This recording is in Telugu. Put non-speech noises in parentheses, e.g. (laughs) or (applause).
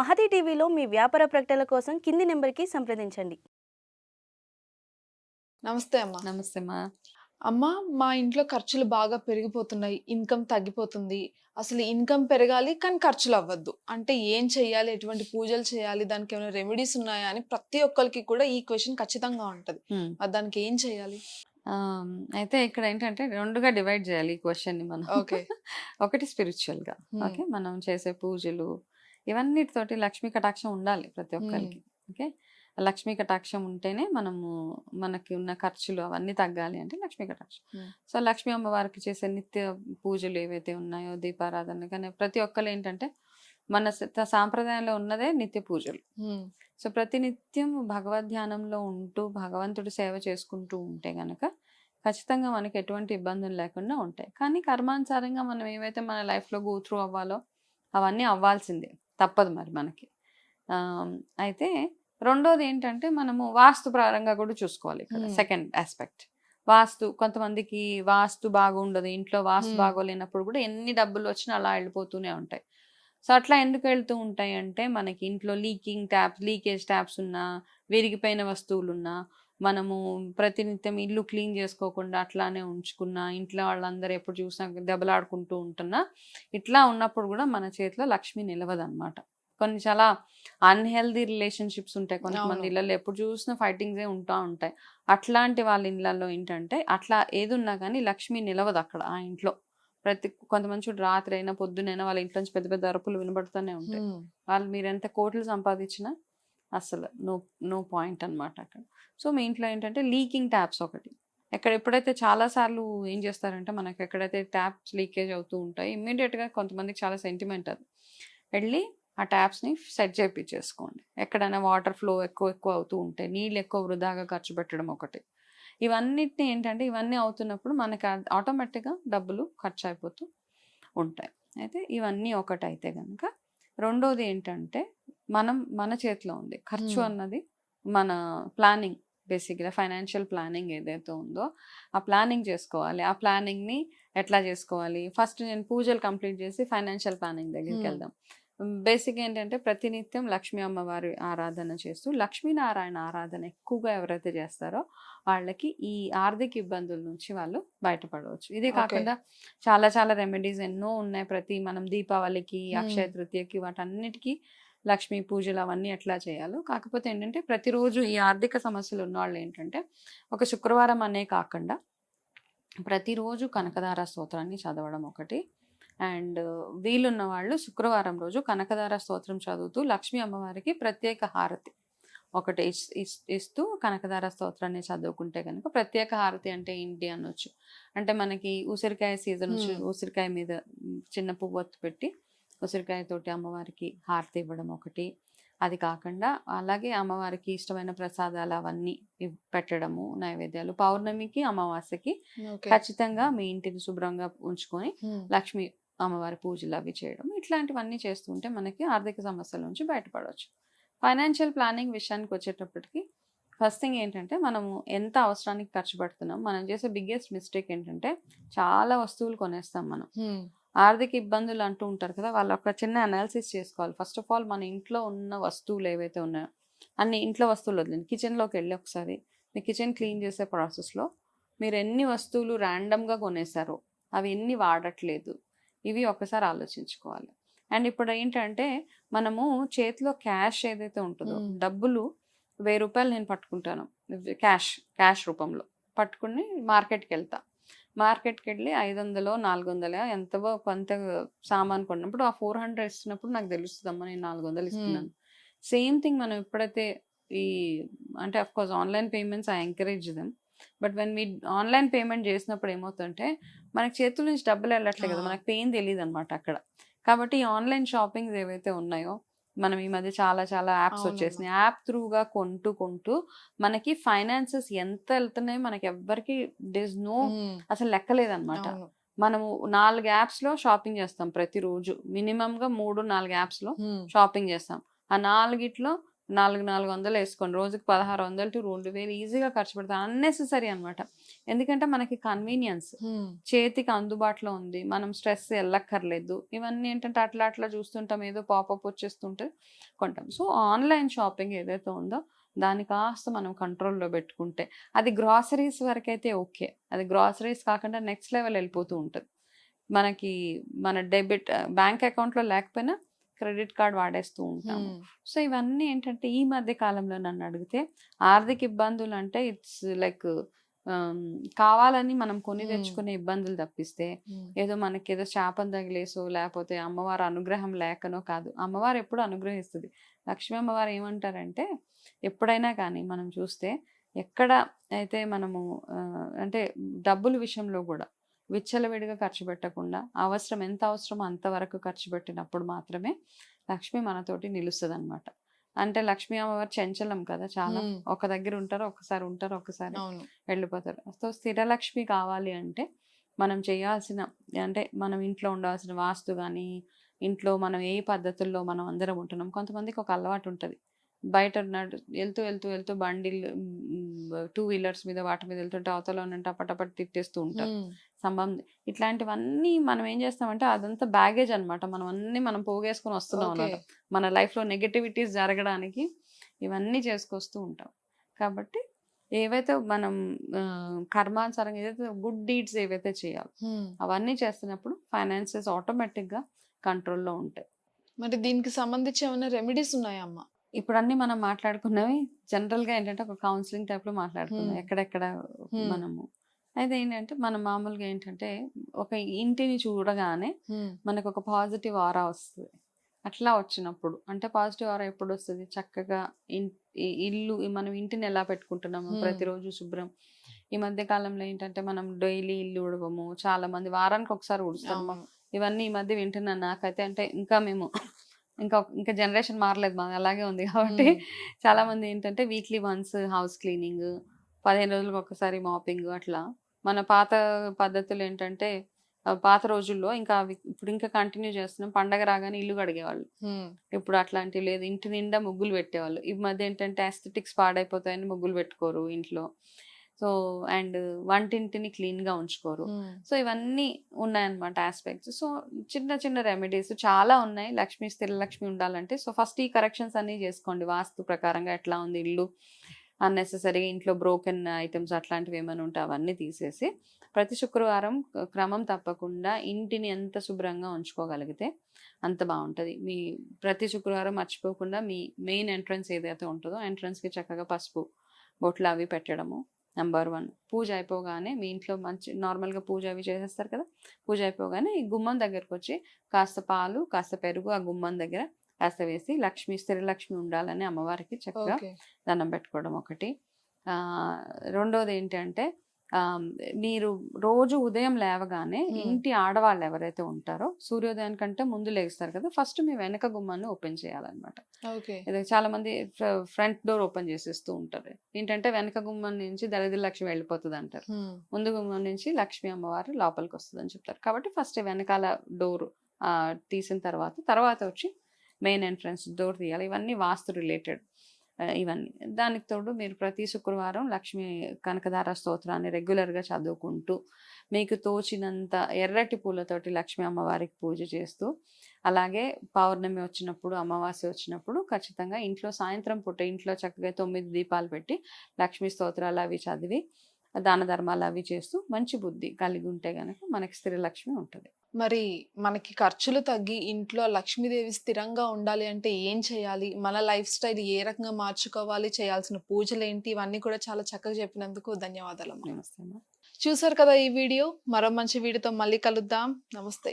మహతి టీవీలో మీ వ్యాపార ప్రకటనల కోసం కింది నెంబర్కి సంప్రదించండి. నమస్తే అమ్మా. నమస్తే మా అమ్మ మా ఇంట్లో ఖర్చులు బాగా పెరిగిపోతున్నాయి. ఇన్కమ్ తగ్గిపోతుంది. అసలు ఇన్కమ్ పెరగాలి కానీ ఖర్చులు అవ్వద్దు. అంటే ఏం చెయ్యాలి? ఎటువంటి పూజలు చేయాలి? దానికి ఏమైనా రెమెడీస్ ఉన్నాయా? అని ప్రతి ఒక్కరికి కూడా ఈ క్వశ్చన్ ఖచ్చితంగా ఉంటది. మరి దానికి ఏం చేయాలి అయితే ఇక్కడ ఏంటంటే రెండుగా డివైడ్ చేయాలి ఈ క్వశ్చన్ని మనం. ఓకే. (laughs) ఒకటి స్పిరిచువల్గా ఓకే? మనం చేసే పూజలు ఇవన్నిటితోటి లక్ష్మీ కటాక్షం ఉండాలి ప్రతి ఒక్కరికి. ఓకే? లక్ష్మీ కటాక్షం ఉంటేనే మనము మనకి ఉన్న ఖర్చులు అవన్నీ తగ్గాలి అంటే లక్ష్మీ కటాక్షం. సో లక్ష్మీ అమ్మవారికి చేసే నిత్య పూజలు ఏవైతే ఉన్నాయో దీపారాధన కానీ ప్రతి ఒక్కరు ఏంటంటే మన సాంప్రదాయంలో ఉన్నదే నిత్య పూజలు. సో ప్రతినిత్యం భగవద్ ధ్యానంలో ఉంటూ భగవంతుడి సేవ చేసుకుంటూ ఉంటే గనక ఖచ్చితంగా మనకి ఎటువంటి ఇబ్బందులు లేకుండా ఉంటాయి. కానీ కర్మానుసారంగా మనం ఏవైతే మన లైఫ్లో గో త్రూ అవ్వాలో అవన్నీ అవ్వాల్సిందే. తప్పదు మరి మనకి అయితే రెండోది ఏంటంటే మనము వాస్తు ప్రారంగా కూడా చూసుకోవాలి ఇక్కడ. సెకండ్ ఆస్పెక్ట్ వాస్తు కొంతమందికి వాస్తు బాగుండదు ఇంట్లో వాస్తు. బాగోలేనప్పుడు కూడా ఎన్ని డబ్బులు వచ్చినా అలా వెళ్ళిపోతూనే ఉంటాయి సో అట్లా ఎందుకు వెళ్తూ ఉంటాయి అంటే మనకి ఇంట్లో లీకింగ్ ట్యాప్స్ లీకేజ్ ట్యాప్స్ ఉన్నా విరిగిపోయిన వస్తువులు ఉన్నా మనము ప్రతినిత్యం ఇల్లు క్లీన్ చేసుకోకుండా అట్లానే ఉంచుకున్నా ఇంట్లో వాళ్ళందరూ ఎప్పుడు చూసినా దెబ్బలాడుకుంటూ ఉంటున్నా ఇట్లా ఉన్నప్పుడు కూడా మన చేతిలో లక్ష్మి నిలవదు అనమాట కొన్ని చాలా అన్హెల్దీ రిలేషన్షిప్స్ ఉంటాయి. కొంతమంది అవును. ఇళ్ళలో ఎప్పుడు చూసినా ఫైటింగ్సే ఉంటా ఉంటాయి. అట్లాంటి వాళ్ళ ఇళ్ళల్లో ఏంటంటే అట్లా ఏది ఉన్నా కానీ లక్ష్మి నిలవదు అక్కడ ఆ ఇంట్లో. ప్రతి కొంతమంది చూడు రాత్రి అయినా పొద్దునైనా వాళ్ళ ఇంట్లో నుంచి పెద్ద పెద్ద అరుపులు వినబడుతూనే ఉంటాయి. వాళ్ళు మీరు ఎంత కోట్లు సంపాదించినా అసలు నో నో పాయింట్ అనమాట అక్కడ. సో మీ ఇంట్లో ఏంటంటే లీకింగ్ ట్యాప్స్ ఒకటి. ఎక్కడ ఎప్పుడైతే చాలా సార్లు ఏం చేస్తారంటే మనకు ఎక్కడైతే ట్యాప్స్ లీకేజ్ అవుతూ ఉంటాయి ఇమ్మీడియట్గా కొంతమందికి చాలా సెంటిమెంట్ అది. వెళ్ళి ఆ ట్యాప్స్ని సెట్ చేయించేసుకోండి ఎక్కడైనా వాటర్ ఫ్లో ఎక్కువ ఎక్కువ అవుతూ ఉంటే నీళ్ళు ఎక్కువ వృధాగా ఖర్చు పెట్టడం ఒకటి. ఇవన్నిటిని ఏంటంటే ఇవన్నీ అవుతున్నప్పుడు మనకి ఆటోమేటిక్గా డబ్బులు ఖర్చు అయిపోతూ ఉంటాయి. అయితే ఇవన్నీ ఒకటి అయితే కనుక రెండోది ఏంటంటే మనం మన చేతిలో ఉంది ఖర్చు. అన్నది మన ప్లానింగ్ బేసిక్గా ఫైనాన్షియల్ ప్లానింగ్ ఏదైతే ఉందో ఆ ప్లానింగ్ చేసుకోవాలి ఆ ప్లానింగ్ని ఎట్లా చేసుకోవాలి ఫస్ట్ నేను పూజలు కంప్లీట్ చేసి ఫైనాన్షియల్ ప్లానింగ్ దగ్గరికి. వెళ్దాం బేసిక్ ఏంటంటే ప్రతినిత్యం లక్ష్మీ అమ్మవారి ఆరాధన చేస్తూ లక్ష్మీనారాయణ ఆరాధన ఎక్కువగా ఎవరైతే చేస్తారో వాళ్ళకి ఈ ఆర్థిక ఇబ్బందుల నుంచి వాళ్ళు బయటపడవచ్చు ఇదే. కాకుండా చాలా చాలా రెమెడీస్ ఎన్నో ఉన్నాయి ప్రతి మనం దీపావళికి. అక్షయ తృతీయకి వాటన్నిటికీ లక్ష్మీ పూజలు అవన్నీ ఎట్లా చేయాలో. కాకపోతే ఏంటంటే ప్రతిరోజు ఈ ఆర్థిక సమస్యలు ఉన్న వాళ్ళు ఏంటంటే ఒక శుక్రవారం అనే కాకుండా ప్రతిరోజు కనకదార స్తోత్రాన్ని చదవడం ఒకటి. అండ్ వీలున్న వాళ్ళు శుక్రవారం రోజు కనకదార స్తోత్రం చదువుతూ లక్ష్మీ అమ్మవారికి ప్రత్యేక హారతి ఒకటి ఇస్- ఇస్- ఇస్తూ కనకదార స్తోత్రాన్ని చదువుకుంటే కనుక ప్రత్యేక హారతి అంటే ఏంటి అనొచ్చు. అంటే మనకి ఉసిరికాయ సీజన్. ఉసిరికాయ మీద చిన్న పువ్వొత్తు పెట్టి ఉసిరికాయ తోటి అమ్మవారికి హారతి ఇవ్వడం ఒకటి. అది కాకుండా అలాగే అమ్మవారికి ఇష్టమైన ప్రసాదాలు అవన్నీ పెట్టడము నైవేద్యాలు. పౌర్ణమికి అమావాస్యకి ఖచ్చితంగా మీ ఇంటిని శుభ్రంగా ఉంచుకొని లక్ష్మి అమ్మవారి పూజలు అవి చేయడం. ఇట్లాంటివన్నీ చేస్తుంటే మనకి ఆర్థిక సమస్యల నుంచి బయటపడవచ్చు ఫైనాన్షియల్ ప్లానింగ్ విషయానికి వచ్చేటప్పటికి ఫస్ట్ థింగ్ ఏంటంటే మనము ఎంత అవసరానికి ఖర్చు పెడుతున్నాం. మనం చేసే బిగ్గెస్ట్ మిస్టేక్ ఏంటంటే చాలా వస్తువులు కొనేస్తాం మనం. ఆర్థిక ఇబ్బందులు అంటూ ఉంటారు కదా వాళ్ళు ఒక చిన్న అనాలిసిస్ చేసుకోవాలి. ఫస్ట్ ఆఫ్ ఆల్ మన ఇంట్లో ఉన్న వస్తువులు ఏవైతే ఉన్నాయో అన్ని ఇంట్లో వస్తువులు వదిలేండి. కిచెన్లోకి వెళ్ళి ఒకసారి మీ కిచెన్ క్లీన్ చేసే ప్రాసెస్లో మీరు ఎన్ని వస్తువులు ర్యాండమ్గా కొనేసారో అవి ఎన్ని వాడట్లేదు ఇవి ఒకసారి ఆలోచించుకోవాలి. అండ్ ఇప్పుడు ఏంటంటే మనము చేతిలో క్యాష్ ఏదైతే ఉంటుందో. డబ్బులు వెయ్యి రూపాయలు నేను పట్టుకుంటాను. క్యాష్ క్యాష్ రూపంలో. పట్టుకుని మార్కెట్కి వెళ్తా. మార్కెట్కి వెళ్ళి ఐదు వందలో నాలుగు వందలో ఎంతవో కొంత సామాన్ కొన్నప్పుడు ఆ ఫోర్ హండ్రెడ్ ఇస్తున్నప్పుడు నాకు తెలుస్తుందమ్మా నేను నాలుగు వందలు ఇస్తున్నాను. సేమ్ థింగ్ మనం ఎప్పుడైతే ఈ అంటే of course online payments I encourage them. But when me online payment చేసినప్పుడు ఏమవుతుందంటే మనకి చేతుల నుంచి డబ్బులు వెళ్ళట్లేదు కదా. మనకి పెయిన్ తెలియదు అనమాట అక్కడ. కాబట్టి ఈ ఆన్లైన్ షాపింగ్స్ ఏవైతే ఉన్నాయో మనం ఈ మధ్య చాలా చాలా యాప్స్. వచ్చేసినాయి. యాప్ త్రూగా కొంటూ కొంటూ మనకి ఫైనాన్సెస్ ఎంత వెళ్తున్నాయో మనకి ఎవ్వరికి డిస్ నో అసలు లెక్కలేదన్నమాట మనము నాలుగు యాప్స్లో షాపింగ్ చేస్తాం ప్రతిరోజు. మినిమం గా మూడు నాలుగు యాప్స్లో షాపింగ్ చేస్తాం. ఆ నాలుగిట్లో నాలుగు నాలుగు వందలు వేసుకోండి. రోజుకి పదహారు వందలు టు రెండు వేలు ఈజీగా ఖర్చు పెడతాం. అన్నెసెసరీ అన్నమాట ఎందుకంటే మనకి కన్వీనియన్స్. చేతికి అందుబాటులో ఉంది. మనం స్ట్రెస్ వెళ్ళక్కర్లేదు ఇవన్నీ ఏంటంటే అట్లా అట్లా చూస్తుంటాం. ఏదో పాపప్ వచ్చేస్తుంటే కొంటాం. సో ఆన్లైన్ షాపింగ్ ఏదైతే ఉందో దాన్ని కాస్త మనం కంట్రోల్లో పెట్టుకుంటే అది గ్రాసరీస్ వరకైతే ఓకే. అది గ్రాసరీస్ కాకుండా నెక్స్ట్ లెవెల్ వెళ్ళిపోతూ ఉంటుంది. మనకి మన డెబిట్ బ్యాంక్ అకౌంట్లో లేకపోయినా క్రెడిట్ కార్డ్ వాడేస్తూ ఉంటాం. సో ఇవన్నీ ఏంటంటే ఈ మధ్య కాలంలో నన్ను అడిగితే ఆర్థిక ఇబ్బందులు అంటే ఇట్స్ లైక్ కావాలని మనం కొని. తెచ్చుకునే ఇబ్బందులు తప్పిస్తే. ఏదో మనకి ఏదో శాపం తగిలేసో లేకపోతే అమ్మవారు అనుగ్రహం లేకనో కాదు అమ్మవారు ఎప్పుడు అనుగ్రహిస్తుంది లక్ష్మీ అమ్మవారు ఏమంటారంటే ఎప్పుడైనా కానీ మనం చూస్తే ఎక్కడ అయితే మనము అంటే డబ్బుల విషయంలో కూడా విచ్చలవిడిగా ఖర్చు పెట్టకుండా అవసరం ఎంత అవసరమో అంతవరకు ఖర్చు పెట్టినప్పుడు మాత్రమే లక్ష్మి మనతోటి నిలుస్తుంది అనమాట అంటే లక్ష్మీ అమ్మవారు చంచలం కదా చాలా. ఒక దగ్గర ఉంటారు ఒకసారి ఉంటారు ఒకసారి వెళ్ళిపోతారు. సో స్థిరలక్ష్మి కావాలి అంటే మనం చేయాల్సిన అంటే మనం ఇంట్లో ఉండాల్సిన వాస్తు కానీ ఇంట్లో మనం ఏ పద్ధతుల్లో మనం అందరం ఉంటున్నాం కొంతమందికి ఒక అలవాటు ఉంటుంది. బయట నడు వెళ్తూ వెళ్తూ వెళ్తూ బండిల్ టూ వీలర్స్ మీద వాటి మీద వెళ్తుంటే అవతల ఉన్న టపటపట్ తిట్టేస్తూ ఉంటారు. సంబంధం ఇట్లాంటివన్నీ మనం ఏం చేస్తామంటే అదంతా బ్యాగేజ్ అన్నమాట. మనం అన్ని మనం పోగేసుకొని వస్తున్నాం ఓకే. అన్నమాట. మన లైఫ్లో నెగటివిటీస్ జరగడానికి ఇవన్నీ చేసుకొస్తూ ఉంటాం. కాబట్టి ఏవైతే మనం కర్మానుసారంగా ఏదైతే గుడ్ డీడ్స్ ఏవైతే చేయాలి. అవన్నీ చేస్తున్నప్పుడు ఫైనాన్సెస్ ఆటోమేటిక్గా కంట్రోల్లో ఉంటాయి. మరి దీనికి సంబంధించి ఏమైనా రెమెడీస్ ఉన్నాయా అమ్మ? ఇప్పుడు అన్ని మనం మాట్లాడుకున్నవి జనరల్గా ఏంటంటే ఒక కౌన్సిలింగ్ టైప్లో మాట్లాడుకున్నాం Hmm. ఎక్కడెక్కడ. మనము అయితే ఏంటంటే మనం మామూలుగా ఏంటంటే ఒక ఇంటిని చూడగానే. మనకు ఒక పాజిటివ్ ఆరా వస్తుంది అట్లా వచ్చినప్పుడు అంటే పాజిటివ్ ఆరా ఎప్పుడు వస్తుంది చక్కగా ఇల్లు మనం ఇంటిని ఎలా పెట్టుకుంటున్నాము. ప్రతిరోజు శుభ్రం ఈ మధ్య కాలంలో ఏంటంటే మనం డైలీ ఇల్లు ఉడవము చాలా మంది వారానికి ఒకసారి ఉడుస్తాము. ఇవన్నీ ఈ మధ్య వింటున్నాను నాకైతే అంటే ఇంకా మేము ఇంకా ఇంకా జనరేషన్ మారలేదు మాది అలాగే ఉంది కాబట్టి. చాలా మంది ఏంటంటే వీక్లీ వన్స్ హౌస్ క్లీనింగ్ పదిహేను రోజులకు ఒకసారి మాపింగ్ అట్లా. మన పాత పద్ధతులు ఏంటంటే పాత రోజుల్లో ఇంకా ఇప్పుడు ఇంకా కంటిన్యూ చేస్తున్నాం. పండగ రాగానే ఇల్లు కడిగేవాళ్ళు. ఇప్పుడు అట్లాంటివి లేదు. ఇంటి నిండా ముగ్గులు పెట్టేవాళ్ళు. ఈ మధ్య ఏంటంటే అస్థెటిక్స్ పాడైపోతాయని ముగ్గులు పెట్టుకోరు ఇంట్లో. సో అండ్ వంటింటిని clean గా ఉంచుకోరు. సో ఇవన్నీ ఉన్నాయన్నమాట ఆస్పెక్ట్స్. సో చిన్న చిన్న రెమెడీస్ చాలా ఉన్నాయి. లక్ష్మి స్థిర లక్ష్మి ఉండాలంటే. సో ఫస్ట్ ఈ కరెక్షన్స్ అన్ని చేసుకోండి. వాస్తు ప్రకారంగా ఎట్లా ఉంది ఇల్లు అన్నెసెసరీగా ఇంట్లో బ్రోకెన్ ఐటమ్స్ అట్లాంటివి ఏమైనా ఉంటే అవన్నీ తీసేసి ప్రతి శుక్రవారం క్రమం తప్పకుండా ఇంటిని ఎంత శుభ్రంగా ఉంచుకోగలిగితే అంత బాగుంటుంది. మీ ప్రతి శుక్రవారం మర్చిపోకుండా మీ మెయిన్ ఎంట్రన్స్ ఏదైతే ఉంటుందో ఎంట్రన్స్కి చక్కగా పసుపు బొట్లు అవి పెట్టడము నెంబర్ వన్ పూజ అయిపోగానే మీ ఇంట్లో మంచి నార్మల్గా పూజ అవి చేసేస్తారు కదా? పూజ అయిపోగానే ఈ గుమ్మం దగ్గరకు వచ్చి కాస్త పాలు కాస్త పెరుగు ఆ గుమ్మం దగ్గర కాస్త వేసి లక్ష్మి స్థిర లక్ష్మి ఉండాలని అమ్మవారికి చక్కగా దండం పెట్టుకోవడం ఒకటి. రెండోది ఏంటంటే మీరు రోజు ఉదయం లేవగానే. ఇంటి ఆడవాళ్ళు ఎవరైతే ఉంటారో సూర్యోదయం కంటే ముందు లేస్తారు కదా ఫస్ట్ మీ వెనక గుమ్మాన్ని ఓపెన్ చేయాలన్నమాట. ఇది చాలా మంది ఫ్రంట్ డోర్ ఓపెన్ చేసేస్తూ ఉంటారు. ఏంటంటే వెనక గుమ్మం నుంచి దరిద్ర లక్ష్మి వెళ్ళిపోతుంది అంటారు. ముందు గుమ్మం నుంచి లక్ష్మీ అమ్మవారు లోపలికి వస్తుంది అని చెప్తారు. కాబట్టి ఫస్ట్ వెనకాల డోర్ తీసిన తర్వాత తర్వాత వచ్చి మెయిన్ ఎంట్రన్స్ డోర్ తీయాలి. ఇవన్నీ వాస్తు రిలేటెడ్. ఇవన్నీ. దానికి తోడు మీరు ప్రతి శుక్రవారం లక్ష్మీ కనకదార స్తోత్రాన్ని రెగ్యులర్గా చదువుకుంటూ మీకు తోచినంత ఎర్రటి పూలతోటి లక్ష్మీ అమ్మవారికి పూజ చేస్తూ అలాగే పౌర్ణమి వచ్చినప్పుడు అమావాస్య వచ్చినప్పుడు ఖచ్చితంగా ఇంట్లో సాయంత్రం పూట ఇంట్లో చక్కగా తొమ్మిది దీపాలు పెట్టి లక్ష్మీ స్తోత్రాలు అవి చదివి దాన ధర్మాలు అవి చేస్తూ మంచి బుద్ధి కలిగి ఉంటే గనక మనకి స్త్రీలక్ష్మి ఉంటుంది. మరి మనకి ఖర్చులు తగ్గి ఇంట్లో లక్ష్మీదేవి స్థిరంగా ఉండాలి అంటే ఏం చేయాలి? మన లైఫ్ స్టైల్ ఏ రకంగా మార్చుకోవాలి? చేయాల్సిన పూజలు ఏంటి? ఇవన్నీ కూడా చాలా చక్కగా చెప్పినందుకు ధన్యవాదాలు చూసారు కదా ఈ వీడియో? మరో మంచి వీడియోతో మళ్ళీ కలుద్దాం. నమస్తే.